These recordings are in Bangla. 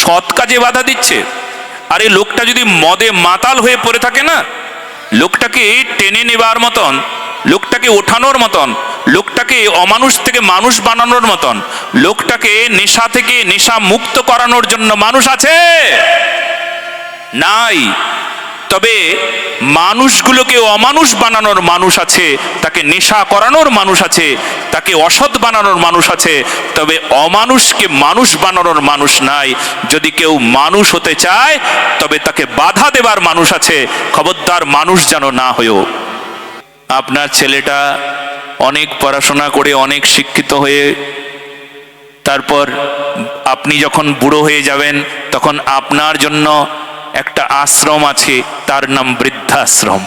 সৎ কাজে বাধা দিচ্ছে। আর এই লোকটা যদি মদে মাতাল হয়ে পড়ে থাকে না, লোকটাকে টেনে নেবার মতন, লোকটাকে ওঠানোর মতন, লোকটাকে অমানুষ থেকে মানুষ বানানোর মতন, লোকটাকে নেশা থেকে নেশা মুক্ত করানোর জন্য মানুষ আছে? নাই। তবে মানুষগুলোকে অমানুষ বানানোর মানুষ আছে, তাকে নেশা করানোর মানুষ আছে, তাকে অসৎ বানানোর মানুষ আছে, তবে অমানুষকে মানুষ বানানোর মানুষ নাই। যদি কেউ মানুষ হতে চায়, তবে তাকে বাধা দেবার মানুষ আছে, খবরদার মানুষ যেন না হয়েও। আপনার ছেলেটা অনেক পড়াশোনা করে অনেক শিক্ষিত হয়ে, তারপর আপনি যখন বুড়ো হয়ে যাবেন, তখন আপনার জন্য একটা আশ্রম আছে, তার নাম বৃদ্ধাশ্রম।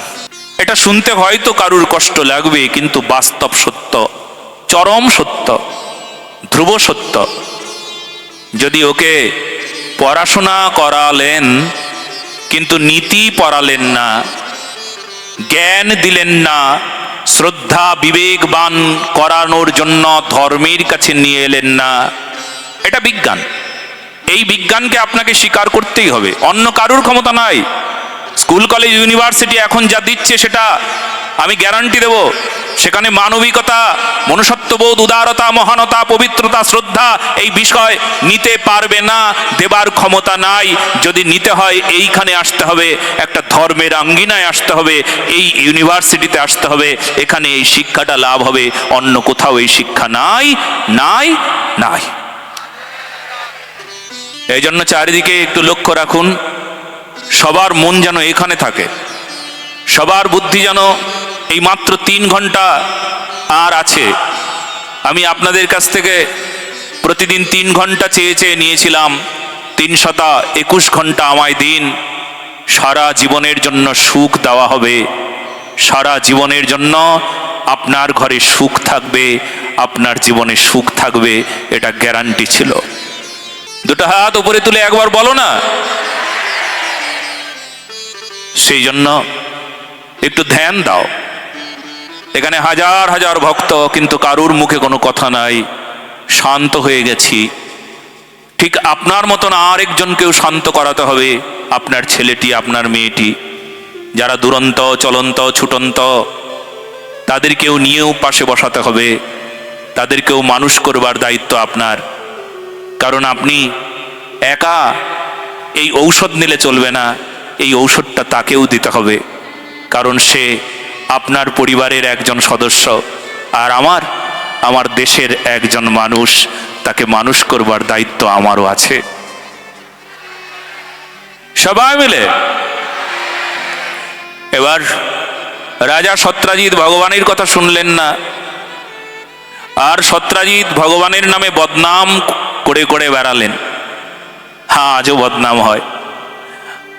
এটা শুনতে হয়তো কারুর কষ্ট লাগবে, কিন্তু বাস্তব সত্য, চরম সত্য, ধ্রুব সত্য। যদি ওকে পড়াশোনা করালেন, কিন্তু নীতি পড়ালেন না, জ্ঞান দিলেন না, শ্রদ্ধা, বিবেকবান করানোর জন্য ধর্মের কাছে নিয়ে এলেন না, এটা বিজ্ঞান। এই বিজ্ঞানকে আপনাকে স্বীকার করতেই হবে। অন্য কারুর ক্ষমতা নাই। স্কুল, কলেজ, ইউনিভার্সিটি এখন যা দিচ্ছে সেটা আমি গ্যারান্টি দেব। সেখানে মানবিকতা মনুষ্যত্ববোধ উদারতা, মহানতা, পবিত্রতা, শ্রদ্ধা এই বিষয় নিতে পারবে না, দেবার ক্ষমতা নাই। যদি নিতে হয় এইখানে আসতে হবে, একটা ধর্মের আঙ্গিনায় আসতে হবে, এই ইউনিভার্সিটিতে আসতে হবে, এখানে এই শিক্ষাটা লাভ হবে, অন্য কোথাও এই শিক্ষা নাই নাই নাই। এই জন্য চারিদিকে একটু লক্ষ্য রাখুন, সবার মন যেন এখানে থাকে, সবার বুদ্ধি যেন এই মাত্র তিন ঘণ্টা আর আছে। আমি আপনাদের কাছ থেকে প্রতিদিন তিন ঘণ্টা চেয়ে চেয়ে নিয়েছিলাম, তিন শতা একুশ ঘণ্টা আমায় দিন, সারা জীবনের জন্য সুখ দেওয়া হবে, সারা জীবনের জন্য আপনার ঘরে সুখ থাকবে, আপনার জীবনে সুখ থাকবে, এটা গ্যারান্টি ছিল। দুটো হাত উপরে তুলে একবার বলো না। সেই জন্য একটু ধ্যান দাও। এখানে হাজার হাজার ভক্ত, কিন্তু কারুর মুখে কোনো কথা নাই। শান্ত হয়ে গেছি। ঠিক আপনার মতন আর একজনকেও শান্ত করাতে হবে, আপনার ছেলেটি, আপনার মেয়েটি। যারা দুরন্ত, চলন্ত, ছুটন্ত তাদেরকেও নিয়েও পাশে বসাতে হবে। তাদেরকেও মানুষ করবার দায়িত্ব আপনার। কারণ আপনি একা এই ঔষধ নিলে চলবে না, এই ঔষধটা তাকেও দিতে হবে। কারণ সে আপনার পরিবারের একজন সদস্য আর আমার আমার দেশের একজন মানুষ। তাকে মানুষ করবার দায়িত্ব আমারও আছে। সবাই মিলে এবার রাজা সত্রাজিৎ ভগবানের কথা শুনলেন না। আর সত্রাজিৎ ভগবানের নামে বদনাম করে করে বেড়ালেন। হ্যাঁ আজও বদনাম হয়।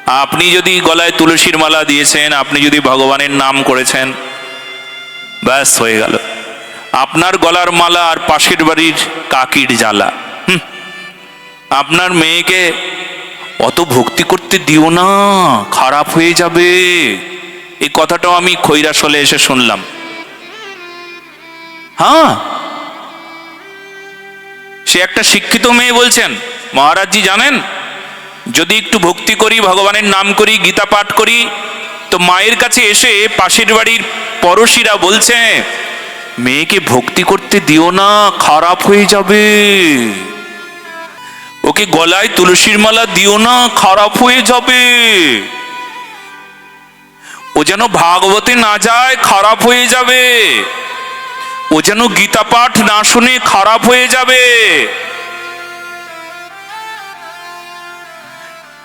আপনি যদি গলায় তুলসীর মালা দিয়েছেন, আপনি যদি ভগবানের নাম করেছেন, ব্যাস হয়ে গেল। আপনার গলার মালা আর পাশের বাড়ির কাকির জ্বালা। আপনার মেয়েকে অত ভক্তি করতে দিও না, খারাপ হয়ে যাবে। এই কথাটাও আমি খৈরাসলে এসে শুনলাম। হ্যাঁ সে একটা শিক্ষিত মেয়ে বলছেন, মহারাজজি জানেন? যদি একটু ভক্তি করি, ভগবানের নাম করি, গীতা পাঠ করি, তো মায়ের কাছে এসে পাশের বাড়ির পড়শিরা বলছে, মেয়েকে ভক্তি করতে দিও না, খারাপ হয়ে যাবে। ওকে গলায় তুলসীর মালা দিও না, খারাপ হয়ে যাবে। ও যেন ভাগবতে না যায়, খারাপ হয়ে যাবে। ও যেন গীতা পাঠ না শুনে খারাপ হয়ে যাবে।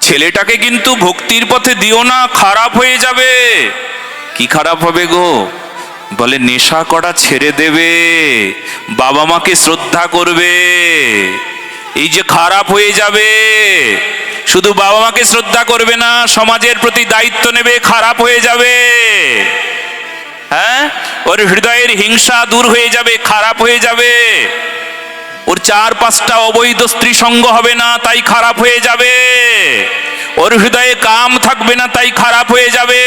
ছেলেটাকে কিন্তু ভক্তির পথে দিও না, খারাপ হয়ে যাবে। কি খারাপ হবে গো? বলে, নেশা করা ছেড়ে দেবে, বাবা মাকে শ্রদ্ধা করবে। এই যে খারাপ হয়ে যাবে, শুধু বাবা মাকে শ্রদ্ধা করবে না, সমাজের প্রতি দায়িত্ব নেবে, খারাপ হয়ে যাবে। হ্যাঁ? ওর হৃদয়ের হিংসা দূর হয়ে যাবে, খারাপ হয়ে যাবে। ওর চার পাঁচটা অবৈধ স্ত্রী সঙ্গ হবে না, তাই খারাপ হয়ে যাবে। ওর হৃদয়ে কাম থাকবে না, তাই খারাপ হয়ে যাবে।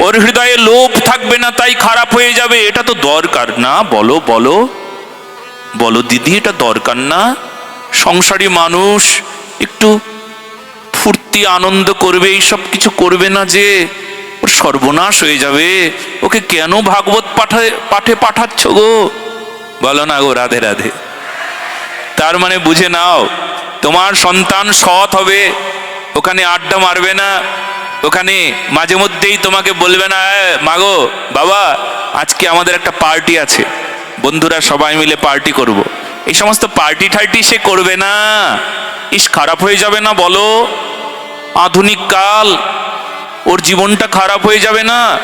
ওর হৃদয়ে লোভ থাকবে না, তাই খারাপ হয়ে যাবে। এটা তো দরকার না, বলো বলো। বলো দিদি, এটা দরকার না। সংসারী মানুষ একটু ফুর্তি, আনন্দ করবে এই সব কিছু করবে না যে। সর্বনাশ হয়ে যাবে। ওকে কেন ভাগবত পাঠে পাঠে পাঠাচ্ছ গো? বলো না গো রাধে রাধে। তার মানে বুঝে নাও তোমার সন্তান সৎ হবে ওখানে আড্ডা মারবে না। ওখানে মাঝে মধ্যেই তোমাকে বলবে না "এ, মাগো বাবা আজকে আমাদের একটা পার্টি আছে। বন্ধুরা সবাই মিলে পার্টি করব। এই সমস্ত পার্টি ঠার্টি সে করবে না। ইস খারাপ হয়ে যাবে না বলো? আধুনিক কাল ওর জীবনটা খারাপ হয়ে যাবে না।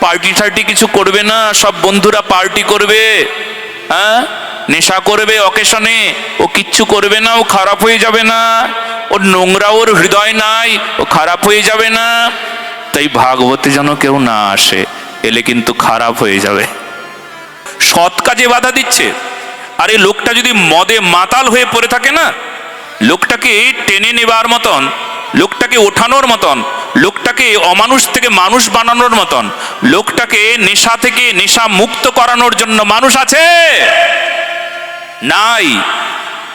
পার্টি ঠার্টি কিছু করবে না, সব বন্ধুরা পার্টি করবে। হ্যাঁ? নেশা করবে অকেশনে, ও কিচ্ছু করবে না, ও খারাপ হয়ে যাবে না। ওর নোংরা ওর হৃদয় নাই, ও খারাপ হয়ে যাবে না। তাই ভাগবতে যেন কেউ না আসে, এলে কিন্তু খারাপ হয়ে যাবে। সৎ কাজে বাধা দিচ্ছে। আর এই লোকটা যদি মদে মাতাল হয়ে পড়ে থাকে না, লোকটাকে টেনে নেবার মতন, লোকটাকে ওঠানোর মতন লোকটাকে অমানুষ থেকে মানুষ বানানোর মতন, লোকটাকে নেশা থেকে নেশা মুক্ত করানোর জন্য মানুষ আছে? নাই।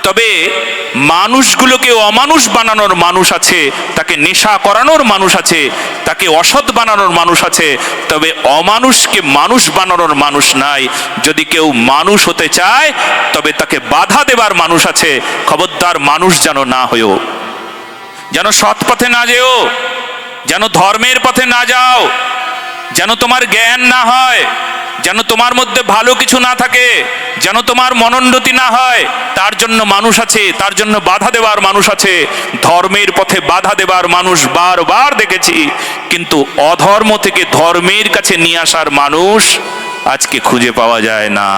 তবে মানুষগুলোকে অমানুষ বানানোর মানুষ আছে, তাকে নেশা করানোর মানুষ আছে, তাকে অসৎ বানানোর মানুষ আছে, তবে অমানুষকে মানুষ বানানোর মানুষ নাই। যদি কেউ মানুষ হতে চায়, তবে তাকে বাধা দেবার মানুষ আছে। খবরদার মানুষ যেন না হয়েও। যেন সৎ পথে না যেও। যেন ধর্মের পথে না যাও, যেন তোমার জ্ঞান না হয়, যেন তোমার মধ্যে ভালো কিছু না থাকে, যেন তোমার মনোন্নতি না হয়, তার জন্য মানুষ আছে, তার জন্য বাধা দেওয়ার মানুষ আছে। ধর্মের পথে বাধা দেবার মানুষ বারবার দেখেছি, কিন্তু অধর্ম থেকে ধর্মের কাছে নিয়ে আসার মানুষ আজকে খুঁজে পাওয়া যায় না।